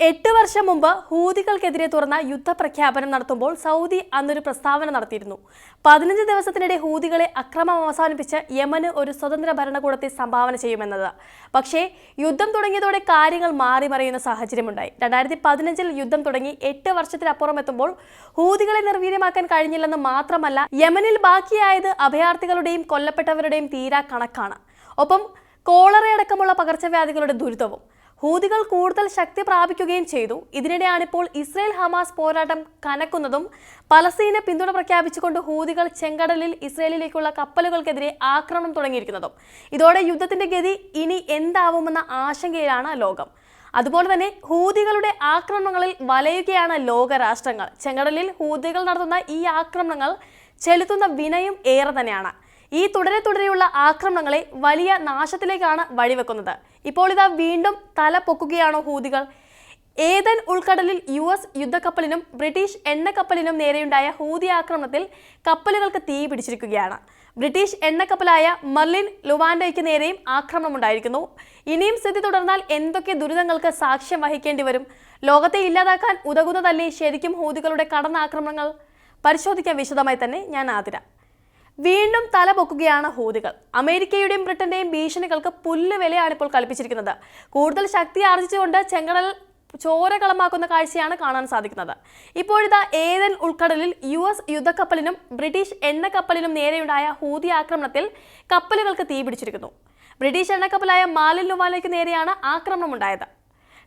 എട്ട് വർഷം മുമ്പ് ഹൂതികൾക്കെതിരെ തുറന്ന യുദ്ധപ്രഖ്യാപനം നടത്തുമ്പോൾ സൗദി അന്നൊരു പ്രസ്താവന നടത്തിയിരുന്നു. പതിനഞ്ച് ദിവസത്തിനിടെ ഹൂതികളെ അക്രമം അവസാനിപ്പിച്ച് യമന് ഒരു സ്വതന്ത്ര ഭരണകൂടത്തെ സംഭാവന ചെയ്യുമെന്നത്. പക്ഷേ യുദ്ധം തുടങ്ങിയതോടെ കാര്യങ്ങൾ മാറി മറിയുന്ന സാഹചര്യമുണ്ടായി. രണ്ടായിരത്തി പതിനഞ്ചിൽ യുദ്ധം തുടങ്ങി എട്ട് വർഷത്തിനപ്പുറം എത്തുമ്പോൾ ഹൂതികളെ നിർവീര്യമാക്കാൻ കഴിഞ്ഞില്ലെന്ന് മാത്രമല്ല യമനിൽ ബാക്കിയായത് അഭയാർത്ഥികളുടെയും കൊല്ലപ്പെട്ടവരുടെയും തീരാ കണക്കാണ്. ഒപ്പം കോളറയടക്കമുള്ള പകർച്ചവ്യാധികളുടെ ദുരിതവും. ഹൂതികൾ കൂടുതൽ ശക്തി പ്രാപിക്കുകയും ചെയ്തു. ഇതിനിടെയാണിപ്പോൾ ഇസ്രയേൽ ഹമാസ് പോരാട്ടം കനക്കുന്നതും പലസ്തീനെ പിന്തുണ പ്രഖ്യാപിച്ചുകൊണ്ട് ഹൂതികൾ ചെങ്കടലിൽ ഇസ്രയേലിലേക്കുള്ള കപ്പലുകൾക്കെതിരെ ആക്രമണം തുടങ്ങിയിരിക്കുന്നതും. ഇതോടെ യുദ്ധത്തിന്റെ ഗതി ഇനി എന്താവുമെന്ന ആശങ്കയിലാണ് ലോകം. അതുപോലെ തന്നെ ഹൂതികളുടെ ആക്രമണങ്ങളിൽ വലയുകയാണ് ലോകരാഷ്ട്രങ്ങൾ. ചെങ്കടലിൽ ഹൂതികൾ നടത്തുന്ന ഈ ആക്രമണങ്ങൾ ചെലുത്തുന്ന വിനയും ഏറെ തന്നെയാണ്. ഈ തുടരെ തുടരെയുള്ള ആക്രമണങ്ങളെ വലിയ നാശത്തിലേക്കാണ് വഴിവെക്കുന്നത്. ഇപ്പോൾ ഇതാ വീണ്ടും തല പൊക്കുകയാണോ ഹൂതികൾ? ഏതൻ ഉൾക്കടലിൽ യു എസ് യുദ്ധക്കപ്പലിനും ബ്രിട്ടീഷ് എണ്ണക്കപ്പലിനും നേരെയുണ്ടായ ഹൂതി ആക്രമണത്തിൽ കപ്പലുകൾക്ക് തീ പിടിച്ചിരിക്കുകയാണ്. ബ്രിട്ടീഷ് എണ്ണക്കപ്പലായ മർലിൻ ലുവാൻഡയ്ക്ക് നേരെയും ആക്രമണമുണ്ടായിരിക്കുന്നു. ഇനിയും സ്ഥിതി തുടർന്നാൽ എന്തൊക്കെ ദുരിതങ്ങൾക്ക് സാക്ഷ്യം വഹിക്കേണ്ടി വരും? ലോകത്തെ ഇല്ലാതാക്കാൻ ഉതകുന്നതല്ലേ ശരിക്കും ഹൂതികളുടെ കടന്നാക്രമണങ്ങൾ? പരിശോധിക്കാൻ വിശദമായി തന്നെ ഞാൻ ആതിര. വീണ്ടും തല പൊക്കുകയാണ് ഹൂതികൾ. അമേരിക്കയുടെയും ബ്രിട്ടന്റെയും ഭീഷണികൾക്ക് പുല്ല് വിലയാണ് ഇപ്പോൾ കൽപ്പിച്ചിരിക്കുന്നത്. കൂടുതൽ ശക്തി ആർജിച്ചുകൊണ്ട് ചെങ്കടൽ ചോരകളമാക്കുന്ന കാഴ്ചയാണ് കാണാൻ സാധിക്കുന്നത്. ഇപ്പോഴിതാ ഏതൻ ഉൾക്കടലിൽ യു എസ് യുദ്ധക്കപ്പലിനും ബ്രിട്ടീഷ് എണ്ണക്കപ്പലിനും നേരെയുണ്ടായ ഹൂതി ആക്രമണത്തിൽ കപ്പലുകൾക്ക് തീ പിടിച്ചിരിക്കുന്നു. ബ്രിട്ടീഷ് എണ്ണക്കപ്പലായ മാലിൻ ലുവാലയ്ക്ക് നേരെയാണ് ആക്രമണം ഉണ്ടായത്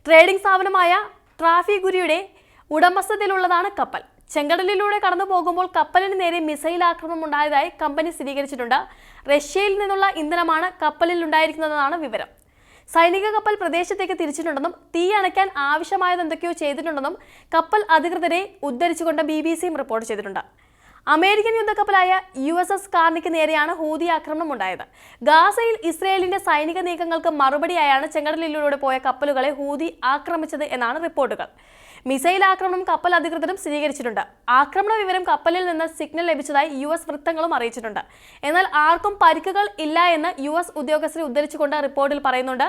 ട്രേഡിംഗ് സ്ഥാപനമായ ട്രാഫിഗുരിയുടെ ഉടമസ്ഥതയിലുള്ളതാണ് കപ്പൽ. ചെങ്കടലിലൂടെ കടന്നു പോകുമ്പോൾ കപ്പലിന് നേരെ മിസൈൽ ആക്രമണം ഉണ്ടായതായി കമ്പനി സ്ഥിരീകരിച്ചിട്ടുണ്ട്. റഷ്യയിൽ നിന്നുള്ള ഇന്ധനമാണ് കപ്പലിൽ ഉണ്ടായിരിക്കുന്നതെന്നാണ് വിവരം. സൈനിക കപ്പൽ പ്രദേശത്തേക്ക് തിരിച്ചിട്ടുണ്ടെന്നും തീ അണയ്ക്കാൻ ആവശ്യമായത് എന്തൊക്കെയോ ചെയ്തിട്ടുണ്ടെന്നും കപ്പൽ അധികൃതരെ ഉദ്ധരിച്ചുകൊണ്ട് ബി ബി സിയും റിപ്പോർട്ട് ചെയ്തിട്ടുണ്ട്. അമേരിക്കൻ യുദ്ധക്കപ്പലായ യു എസ് എസ് കാർണിക്ക് നേരെയാണ് ഹൂതി ആക്രമണം ഉണ്ടായത്. ഗാസയിൽ ഇസ്രയേലിന്റെ സൈനിക നീക്കങ്ങൾക്ക് മറുപടിയായാണ് ചെങ്കടലിലൂടെ പോയ കപ്പലുകളെ ഹൂതി ആക്രമിച്ചത് എന്നാണ് റിപ്പോർട്ടുകൾ. മിസൈൽ ആക്രമണം കപ്പൽ അധികൃതരും സ്ഥിരീകരിച്ചിട്ടുണ്ട്. ആക്രമണ വിവരം കപ്പലിൽ നിന്ന് സിഗ്നൽ ലഭിച്ചതായി യു എസ് വൃത്തങ്ങളും അറിയിച്ചിട്ടുണ്ട്. എന്നാൽ ആർക്കും പരിക്കുകൾ ഇല്ല എന്ന് യു എസ് ഉദ്യോഗസ്ഥരെ ഉദ്ധരിച്ചുകൊണ്ട് റിപ്പോർട്ടിൽ പറയുന്നുണ്ട്.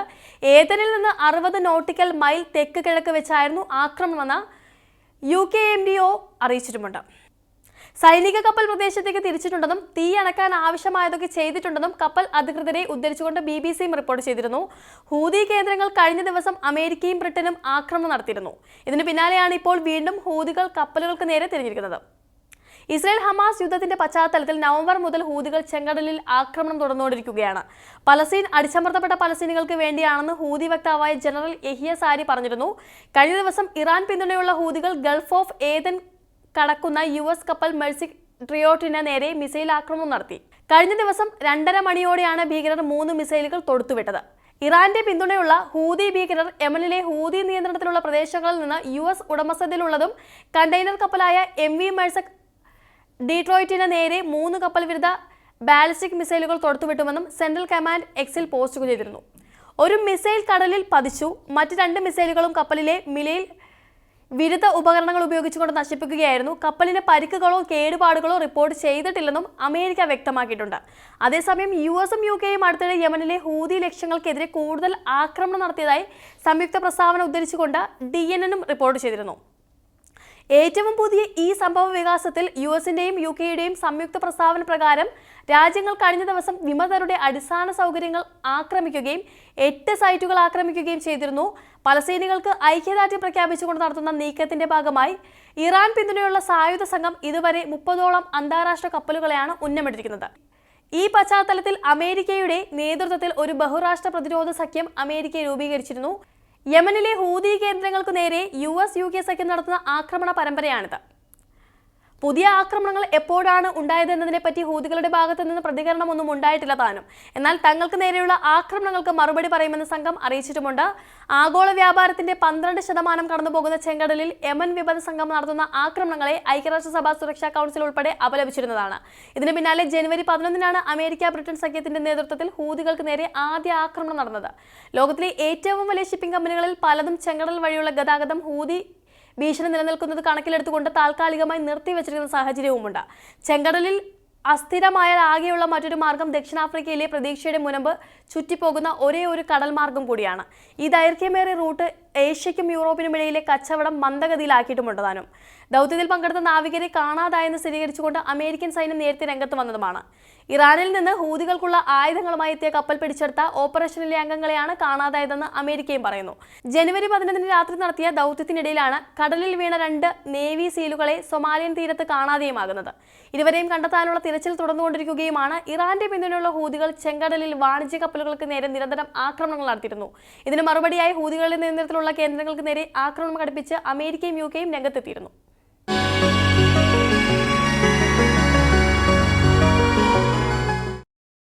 ഏതനിൽ നിന്ന് അറുപത് നോട്ടിക്കൽ മൈൽ തെക്ക് കിഴക്ക് വെച്ചായിരുന്നു ആക്രമണമെന്ന് U K M D O അറിയിച്ചിട്ടുമുണ്ട്. സൈനിക കപ്പൽ പ്രദേശത്തേക്ക് തിരിച്ചിട്ടുണ്ടെന്നും തീ അണക്കാൻ ആവശ്യമായതൊക്കെ ചെയ്തിട്ടുണ്ടെന്നും കപ്പൽ അധികൃതരെ ഉദ്ധരിച്ചുകൊണ്ട് ബി ബി സിയും റിപ്പോർട്ട് ചെയ്തിരുന്നു. ഹൂതി കേന്ദ്രങ്ങൾ കഴിഞ്ഞ ദിവസം അമേരിക്കയും ബ്രിട്ടനും ആക്രമണം നടത്തിയിരുന്നു. ഇതിന് പിന്നാലെയാണ് ഇപ്പോൾ വീണ്ടും ഹൂതികൾ കപ്പലുകൾക്ക് നേരെ തിരിഞ്ഞിരിക്കുന്നത്. ഇസ്രയേൽ ഹമാസ് യുദ്ധത്തിന്റെ പശ്ചാത്തലത്തിൽ നവംബർ മുതൽ ഹൂതികൾ ചെങ്കടലിൽ ആക്രമണം തുടർന്നുകൊണ്ടിരിക്കുകയാണ്. പലസ്തീൻ അടിച്ചമർത്തപ്പെട്ട പലസ്തീനികൾക്ക് വേണ്ടിയാണെന്ന് ഹൂതി വക്താവായ ജനറൽ യഹിയ സാരി പറഞ്ഞിരുന്നു. കഴിഞ്ഞ ദിവസം ഇറാൻ പിന്തുണയുള്ള ഹൂതികൾ ഗൾഫ് ഓഫ് ഏതൻ കടക്കുന്ന യു എസ് കപ്പൽ മെഴ്സി ട്രിയോട്ടിന് നേരെ മിസൈൽ ആക്രമണം നടത്തി. കഴിഞ്ഞ ദിവസം രണ്ടര മണിയോടെയാണ് ഭീകരർ മൂന്ന് മിസൈലുകൾ തൊടുത്തുവിട്ടത്. ഇറാന്റെ പിന്തുണയുള്ള ഹൂതി ഭീകരർ യമനിലെ ഹൂതി നിയന്ത്രണത്തിലുള്ള പ്രദേശങ്ങളിൽ നിന്ന് യു എസ് ഉടമസ്ഥതയിലുള്ളതും കണ്ടെയ്നർ കപ്പലായ എം വി മെഴ്സക് ഡീട്രോയിറ്റിന് നേരെ മൂന്ന് കപ്പൽ വിരുദ്ധ ബാലിസ്റ്റിക് മിസൈലുകൾ തൊടുത്തുവിട്ടുമെന്നും സെൻട്രൽ കമാൻഡ് എക്സിൽ പോസ്റ്റ് ചെയ്തിരുന്നു. ഒരു മിസൈൽ കടലിൽ പതിച്ചു മറ്റ് രണ്ട് മിസൈലുകളും കപ്പലിലെ മിലയിൽ വിരുദ്ധ ഉപകരണങ്ങൾ ഉപയോഗിച്ചുകൊണ്ട് നശിപ്പിക്കുകയായിരുന്നു. കപ്പലിന് പരിക്കുകളോ കേടുപാടുകളോ റിപ്പോർട്ട് ചെയ്തിട്ടില്ലെന്നും അമേരിക്ക വ്യക്തമാക്കിയിട്ടുണ്ട്. അതേസമയം യു എസും യു കെയും അടുത്തിടെ യമനിലെ ഹൂതി ലക്ഷ്യങ്ങൾക്കെതിരെ കൂടുതൽ ആക്രമണം നടത്തിയതായി സംയുക്ത പ്രസ്താവന ഉദ്ധരിച്ചുകൊണ്ട് ഡി റിപ്പോർട്ട് ചെയ്തിരുന്നു. ഏറ്റവും പുതിയ ഈ സംഭവ വികാസത്തിൽ യു എസിന്റെയും യു കെയുടെയും സംയുക്ത പ്രസ്താവന പ്രകാരം രാജ്യങ്ങൾ കഴിഞ്ഞ ദിവസം വിമതരുടെ അടിസ്ഥാന സൗകര്യങ്ങൾ ആക്രമിക്കുകയും എട്ട് സൈറ്റുകൾ ആക്രമിക്കുകയും ചെയ്തിരുന്നു. പലസ്തീനികൾക്ക് ഐക്യദാർഢ്യം പ്രഖ്യാപിച്ചുകൊണ്ട് നടത്തുന്ന നീക്കത്തിന്റെ ഭാഗമായി ഇറാൻ പിന്തുണയുള്ള സായുധ സംഘം ഇതുവരെ മുപ്പതോളം അന്താരാഷ്ട്ര കപ്പലുകളെയാണ് ഉന്നമിട്ടിരിക്കുന്നത് ഈ പശ്ചാത്തലത്തിൽ അമേരിക്കയുടെ നേതൃത്വത്തിൽ ഒരു ബഹുരാഷ്ട്ര പ്രതിരോധ സഖ്യം അമേരിക്ക രൂപീകരിച്ചിരുന്നു. യമനിലെ ഹൂതി കേന്ദ്രങ്ങൾക്കു നേരെ യു എസ് യു കെ സഖ്യം നടത്തുന്ന ആക്രമണ പരമ്പരയാണിത്. പുതിയ ആക്രമണങ്ങൾ എപ്പോഴാണ് ഉണ്ടായതെന്നതിനെപ്പറ്റി ഹൂതികളുടെ ഭാഗത്തു നിന്ന് പ്രതികരണമൊന്നും ഉണ്ടായിട്ടില്ല താനും. എന്നാൽ തങ്ങൾക്ക് നേരെയുള്ള ആക്രമണങ്ങൾക്ക് മറുപടി പറയുമെന്ന് സംഘം അറിയിച്ചിട്ടുമുണ്ട്. ആഗോള വ്യാപാരത്തിന്റെ പന്ത്രണ്ട് ശതമാനം കടന്നുപോകുന്ന ചെങ്കടലിൽ യമൻ വിമത സംഘം നടത്തുന്ന ആക്രമണങ്ങളെ ഐക്യരാഷ്ട്രസഭാ സുരക്ഷാ കൗൺസിൽ ഉൾപ്പെടെ അപലപിച്ചിരുന്നതാണ്. ഇതിന് പിന്നാലെ ജനുവരി പതിനൊന്നിനാണ് അമേരിക്ക ബ്രിട്ടൻ സഖ്യത്തിന്റെ നേതൃത്വത്തിൽ ഹൂതികൾക്ക് നേരെ ആദ്യ ആക്രമണം നടന്നത്. ലോകത്തിലെ ഏറ്റവും വലിയ ഷിപ്പിംഗ് കമ്പനികളിൽ പലതും ചെങ്കടൽ വഴിയുള്ള ഗതാഗതം ഹൂതി ഭീഷണി നിലനിൽക്കുന്നത് കണക്കിലെടുത്തുകൊണ്ട് താൽക്കാലികമായി നിർത്തിവെച്ചിരിക്കുന്ന സാഹചര്യവുമുണ്ട്. ചെങ്കടലിൽ അസ്ഥിരമായ ആകെയുള്ള മറ്റൊരു മാർഗം ദക്ഷിണാഫ്രിക്കയിലെ പ്രതീക്ഷയുടെ മുനമ്പ് ചുറ്റിപ്പോകുന്ന ഒരേ ഒരു കടൽ മാർഗം കൂടിയാണ്. ഈ ദൈർഘ്യമേറിയ റൂട്ട് ഏഷ്യയ്ക്കും യൂറോപ്പിനും ഇടയിലെ കച്ചവടം മന്ദഗതിയിലാക്കിയിട്ടുമുണ്ട് താനും. ദൗത്യത്തിൽ പങ്കെടുത്ത നാവികരെ കാണാതായെന്ന് സ്ഥിരീകരിച്ചുകൊണ്ട് അമേരിക്കൻ സൈന്യം നേരത്തെ രംഗത്ത് വന്നതുമാണ്. ഇറാനിൽ നിന്ന് ഹൂതികൾക്കുള്ള ആയുധങ്ങളുമായി എത്തിയ കപ്പൽ പിടിച്ചെടുത്ത ഓപ്പറേഷനിലെ അംഗങ്ങളെയാണ് കാണാതായതെന്ന് അമേരിക്കയും പറയുന്നു. ജനുവരി പതിനൊന്നിന് രാത്രി നടത്തിയ ദൗത്യത്തിനിടയിലാണ് കടലിൽ വീണ രണ്ട് നേവി സീലുകളെ സൊമാലിയൻ തീരത്ത് കാണാതെയുമാകുന്നത്. ഇരുവരെയും കണ്ടെത്താനുള്ള തിരച്ചിൽ തുടർന്നുകൊണ്ടിരിക്കുകയുമാണ്. ഇറാന്റെ പിന്തുണയുള്ള ഹൂതികൾ ചെങ്കടലിൽ വാണിജ്യ കപ്പലുകൾക്ക് നേരെ നിരന്തരം ആക്രമണങ്ങൾ നടത്തിയിരുന്നു. ഇതിന് മറുപടിയായി ഹൂതികളുടെ നിയന്ത്രണത്തിലുള്ള കേന്ദ്രങ്ങൾക്ക് നേരെ ആക്രമണം ഘടിപ്പിച്ച് അമേരിക്കയും യു കെയും രംഗത്തെത്തിയിരുന്നു.